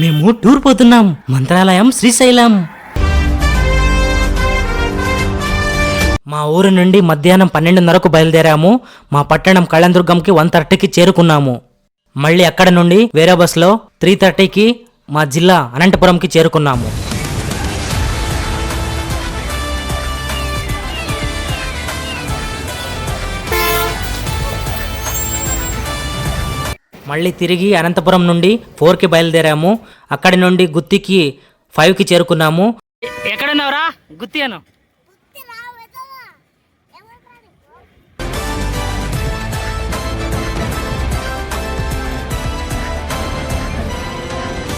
మేము టూర్ పోతున్నాం. మంత్రాలయం శ్రీశైలం. మా ఊరు నుండి మధ్యాహ్నం పన్నెండున్నరకు బయలుదేరాము. మా పట్టణం కళ్యాణదుర్గంకి వన్ థర్టీకి చేరుకున్నాము. మళ్ళీ అక్కడ నుండి వేరే బస్సులో త్రీ థర్టీకి మా జిల్లా అనంతపురంకి చేరుకున్నాము. మళ్ళీ తిరిగి అనంతపురం నుండి ఫోర్కి బయలుదేరాము. అక్కడి నుండి గుత్తికి ఫైవ్కి చేరుకున్నాము. ఎక్కడున్నావురా? గుత్తి అను.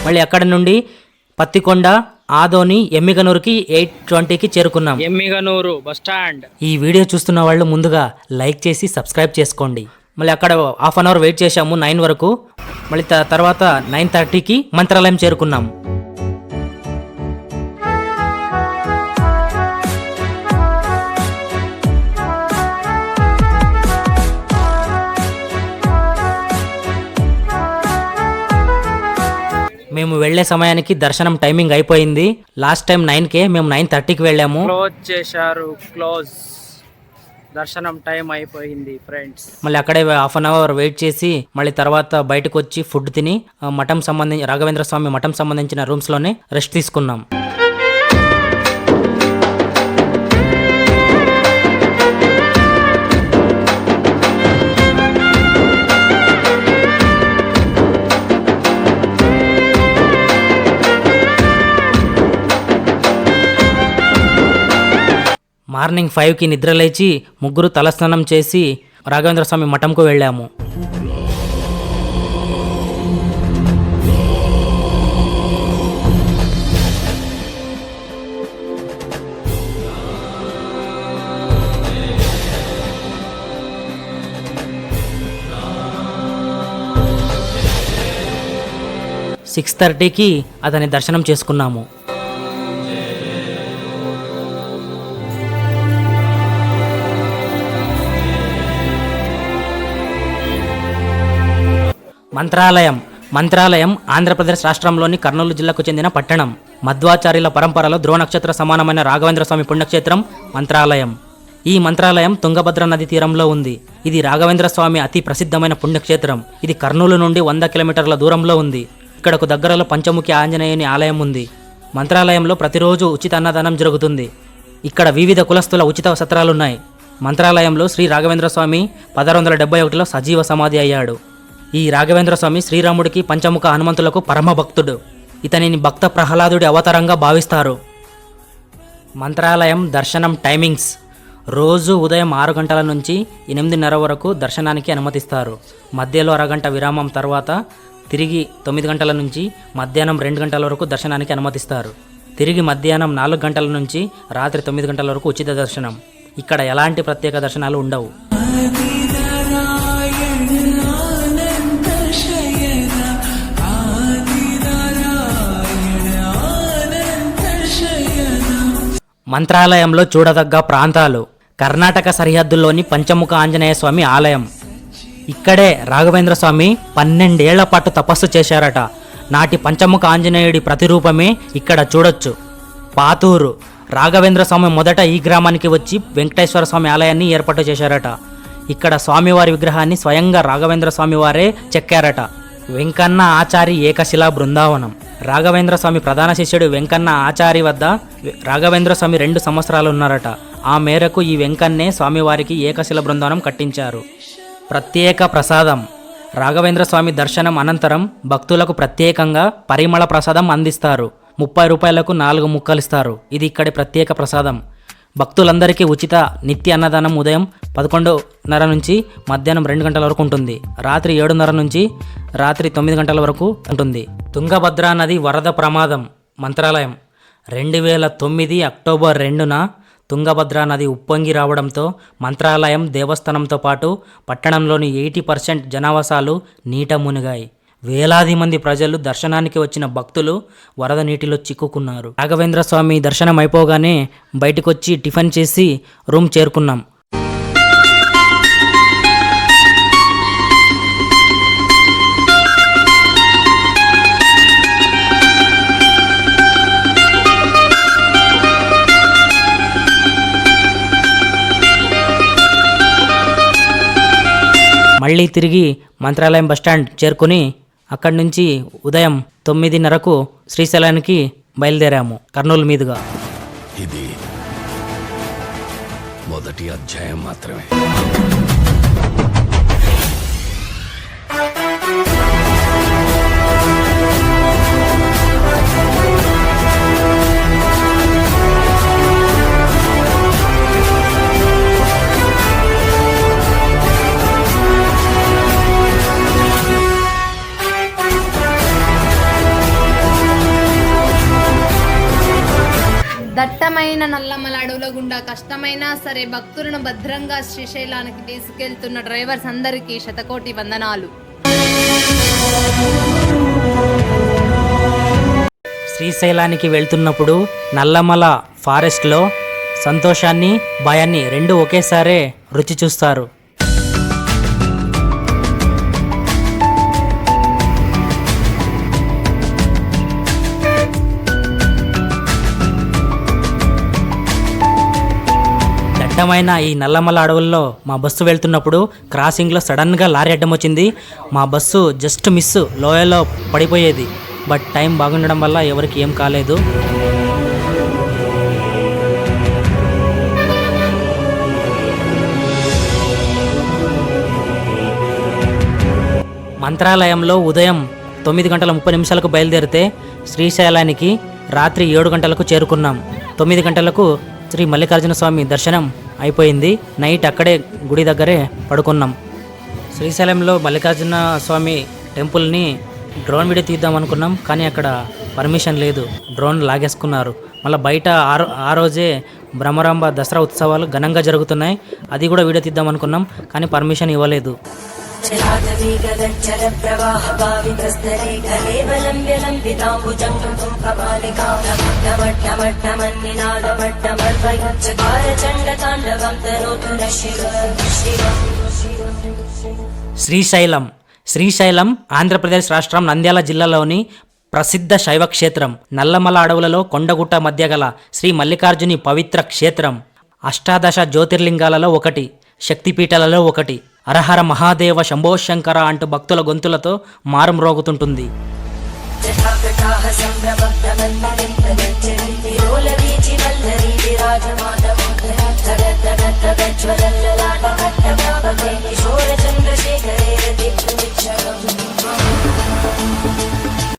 మళ్ళీ అక్కడ నుండి పత్తికొండ ఆదోని ఎమ్మిగనూరుకి ఎయిట్ ట్వంటీకి చేరుకున్నాం. Emmiganur bus stand. ఈ వీడియో చూస్తున్న వాళ్ళు ముందుగా లైక్ చేసి సబ్స్క్రైబ్ చేసుకోండి. మళ్ళీ అక్కడ హాఫ్ అన్ అవర్ వెయిట్ చేశాము నైన్ వరకు. మళ్ళీ త- తర్వాత నైన్ థర్టీకి మంత్రాలయం చేరుకున్నాం. మేము వెళ్ళే సమయానికి దర్శనం టైమింగ్ అయిపోయింది. లాస్ట్ టైం నైన్కే మేము నైన్ థర్టీకి వెళ్ళాము. క్లోజ్ చేశారు క్లోజ్. దర్శనం టైం అయిపోయింది ఫ్రెండ్స్. మళ్ళీ అక్కడే హాఫ్ అన్ అవర్ వెయిట్ చేసి మళ్ళీ తర్వాత బయటకు వచ్చి ఫుడ్ తిని మఠం సంబంధించి రాఘవేంద్ర స్వామి మఠం సంబంధించిన రూమ్స్లోనే రెస్ట్ తీసుకున్నాం. మార్నింగ్ ఫైవ్కి నిద్ర లేచి ముగ్గురు తలస్నానం చేసి రాఘవేంద్ర స్వామి మఠంకు వెళ్ళాము. సిక్స్ థర్టీకి అతని దర్శనం చేసుకున్నాము. మంత్రాలయం. మంత్రాలయం ఆంధ్రప్రదేశ్ రాష్ట్రంలోని కర్నూలు జిల్లాకు చెందిన పట్టణం. మధ్వాచార్యుల పరంపరలో ధ్రువ నక్షత్ర సమానమైన రాఘవేంద్ర స్వామి పుణ్యక్షేత్రం మంత్రాలయం. ఈ మంత్రాలయం తుంగభద్ర నది తీరంలో ఉంది. ఇది రాఘవేంద్ర స్వామి అతి ప్రసిద్ధమైన పుణ్యక్షేత్రం. ఇది కర్నూలు నుండి వంద కిలోమీటర్ల దూరంలో ఉంది. ఇక్కడకు దగ్గరలో పంచముఖి ఆంజనేయుని ఆలయం ఉంది. మంత్రాలయంలో ప్రతిరోజు ఉచిత అన్నదానం జరుగుతుంది. ఇక్కడ వివిధ కులస్తుల ఉచిత సత్రాలున్నాయి. మంత్రాలయంలో శ్రీ రాఘవేంద్ర స్వామి పదహారు వందల డెబ్బై ఒకటిలో సజీవ సమాధి అయ్యాడు. ఈ రాఘవేంద్ర స్వామి శ్రీరాముడికి పంచముఖ హనుమంతులకు పరమ భక్తుడు. ఇతనిని భక్త ప్రహ్లాదుడి అవతారంగా భావిస్తారు. మంత్రాలయం దర్శనం టైమింగ్స్. రోజు ఉదయం ఆరు గంటల నుంచి ఎనిమిదిన్నర వరకు దర్శనానికి అనుమతిస్తారు. మధ్యలో అరగంట విరామం తర్వాత తిరిగి తొమ్మిది గంటల నుంచి మధ్యాహ్నం రెండు గంటల వరకు దర్శనానికి అనుమతిస్తారు. తిరిగి మధ్యాహ్నం నాలుగు గంటల నుంచి రాత్రి తొమ్మిది గంటల వరకు ఉచిత దర్శనం. ఇక్కడ ఎలాంటి ప్రత్యేక దర్శనాలు ఉండవు. మంత్రాలయంలో చూడదగ్గ ప్రాంతాలు. కర్ణాటక సరిహద్దుల్లోని పంచముఖ ఆంజనేయ స్వామి ఆలయం. ఇక్కడే రాఘవేంద్ర స్వామి పన్నెండేళ్ళ పాటు తపస్సు చేశారట. నాటి పంచముఖ ఆంజనేయుడి ప్రతిరూపమే ఇక్కడ చూడొచ్చు. పాతూరు. రాఘవేంద్ర స్వామి మొదట ఈ గ్రామానికి వచ్చి వెంకటేశ్వర స్వామి ఆలయాన్ని ఏర్పాటు చేశారట. ఇక్కడ స్వామివారి విగ్రహాన్ని స్వయంగా రాఘవేంద్ర స్వామి వారే చెక్కారట. వెంకన్న ఆచారి ఏకశిలా బృందావనం. రాఘవేంద్ర స్వామి ప్రధాన శిష్యుడు వెంకన్న ఆచారి వద్ద రాఘవేంద్ర స్వామి రెండు సంవత్సరాలు ఉన్నారట. ఆ మేరకు ఈ వెంకన్నే స్వామివారికి ఏకశిల బృందానం కట్టించారు. ప్రత్యేక ప్రసాదం. రాఘవేంద్ర స్వామి దర్శనం అనంతరం భక్తులకు ప్రత్యేకంగా పరిమళ ప్రసాదం అందిస్తారు. ముప్పై రూపాయలకు నాలుగు ముక్కలిస్తారు ఇది ఇక్కడి ప్రత్యేక ప్రసాదం. భక్తులందరికీ ఉచిత నిత్య అన్నదానం ఉదయం పదకొండున్నర నుంచి మధ్యాహ్నం రెండు గంటల వరకు ఉంటుంది. రాత్రి ఏడున్నర నుంచి రాత్రి తొమ్మిది గంటల వరకు ఉంటుంది. తుంగభద్రా నది వరద ప్రమాదం మంత్రాలయం. రెండు వేల తొమ్మిది అక్టోబర్ రెండున తుంగభద్రా నది ఉప్పొంగి రావడంతో మంత్రాలయం దేవస్థానంతో పాటు పట్టణంలోని ఎయిటీ పర్సెంట్ జనావాసాలు నీట మునిగాయి. వేలాది మంది ప్రజలు దర్శనానికి వచ్చిన భక్తులు వరద నీటిలో చిక్కుకున్నారు. రాఘవేంద్ర స్వామి దర్శనం అయిపోగానే బయటకొచ్చి టిఫిన్ చేసి రూమ్ చేరుకున్నాం. మళ్ళీ తిరిగి మంత్రాలయం బస్టాండ్ చేరుకుని అక్కడి నుంచి ఉదయం తొమ్మిదిన్నరకు శ్రీశైలానికి బయలుదేరాము కర్నూలు మీదుగా. ఇది మొదటి అధ్యాయం మాత్రమే. నల్లమల అడవుల గుండా కష్టమైనా సరే భక్తులను భద్రంగా శ్రీశైలానికి తీసుకెళ్తున్న డ్రైవర్స్ అందరికీ శతకోటి వందనాలు. శ్రీశైలానికి వెళ్తున్నప్పుడు నల్లమల ఫారెస్ట్లో సంతోషాన్ని భయాన్ని రెండు ఒకేసారే రుచి చూస్తారు. అడ్డమైన ఈ నల్లమల అడవుల్లో మా బస్సు వెళ్తున్నప్పుడు క్రాసింగ్లో సడన్గా లారీ అడ్డం వచ్చింది. మా బస్సు జస్ట్ మిస్ లోయలో పడిపోయేది. బట్ టైం బాగుండడం వల్ల ఎవరికి ఏం కాలేదు. మంత్రాలయంలో ఉదయం తొమ్మిది గంటల ముప్పై నిమిషాలకు బయలుదేరితే శ్రీశైలానికి రాత్రి ఏడు గంటలకు చేరుకున్నాం. తొమ్మిది గంటలకు శ్రీ మల్లికార్జున స్వామి దర్శనం అయిపోయింది. నైట్ అక్కడే గుడి దగ్గరే పడుకున్నాం. శ్రీశైలంలో మల్లికార్జున స్వామి టెంపుల్ని డ్రోన్ వీడియో తీద్దాం అనుకున్నాం కానీ అక్కడ పర్మిషన్ లేదు. డ్రోన్ లాగేసుకున్నారు. మళ్ళీ బయట ఆ ఆ రోజే బ్రహ్మరాంబ దసరా ఉత్సవాలు ఘనంగా జరుగుతున్నాయి. అది కూడా వీడియో తీద్దాం అనుకున్నాం కానీ పర్మిషన్ ఇవ్వలేదు. चलातवेगदज्जलप्रवाहभावितस्तरे कलेवलम्ब्य लम्बिताम्बुजं कपालिकामट्टमट्टमन्निनादमट्टमर्वयुच्चकारचण्डताण्डवं तनोतु न शिव शिव శ్రీశైలం శ్రీశైలం ఆంధ్రప్రదేశ్ రాష్ట్రం నంద్యాల జిల్లాలోని ప్రసిద్ధ శైవ క్షేత్రం నల్లమల అడవులలో కొండగుట్ట మధ్య గల శ్రీ మల్లికార్జుని పవిత్ర క్షేత్రం అష్టాదశ జ్యోతిర్లింగాలలో ఒకటి శక్తిపీఠాలలో ఒకటి అరహర మహాదేవ శంభో శంకర అంటూ భక్తుల గొంతులతో మారం రోగుతుంటుంది.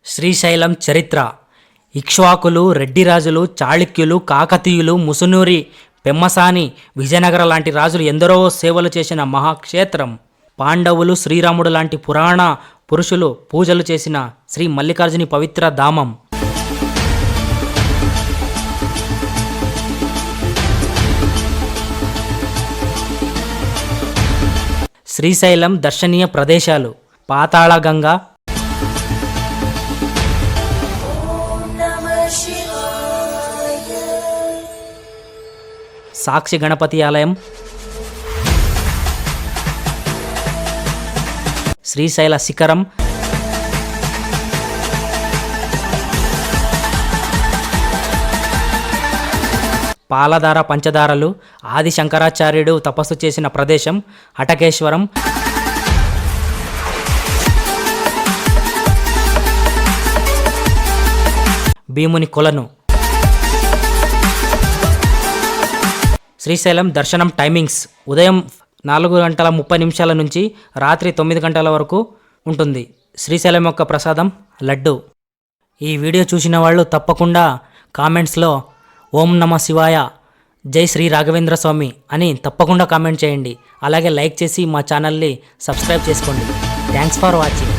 శ్రీశైలం చరిత్ర. ఇక్ష్వాకులు రెడ్డిరాజులు చాళుక్యులు కాకతీయులు ముసునూరి పెమ్మసాని విజయనగర లాంటి రాజులు ఎందరో సేవలు చేసిన మహాక్షేత్రం. పాండవులు శ్రీరాముడు లాంటి పురాణ పురుషులు పూజలు చేసిన శ్రీ మల్లికార్జుని పవిత్ర ధామం. శ్రీశైలం దర్శనీయ ప్రదేశాలు. పాతాళగంగ సాక్షి గణపతి ఆలయం. శ్రీశైల శిఖరం. పాలధార పంచదారలు ఆది శంకరాచార్యుడు తపస్సు చేసిన ప్రదేశం హటకేశ్వరం భీముని కొలను. శ్రీశైలం దర్శనం టైమింగ్స్ ఉదయం నాలుగు గంటల ముప్పై నిమిషాల నుంచి రాత్రి తొమ్మిది గంటల వరకు ఉంటుంది. శ్రీశైలం యొక్క ప్రసాదం లడ్డు. ఈ వీడియో చూసిన వాళ్ళు తప్పకుండా కామెంట్స్లో ఓం నమ శివాయ జై శ్రీ రాఘవేంద్ర స్వామి అని తప్పకుండా కామెంట్ చేయండి. అలాగే లైక్ చేసి మా ఛానల్ని సబ్స్క్రైబ్ చేసుకోండి. Thanks for watching.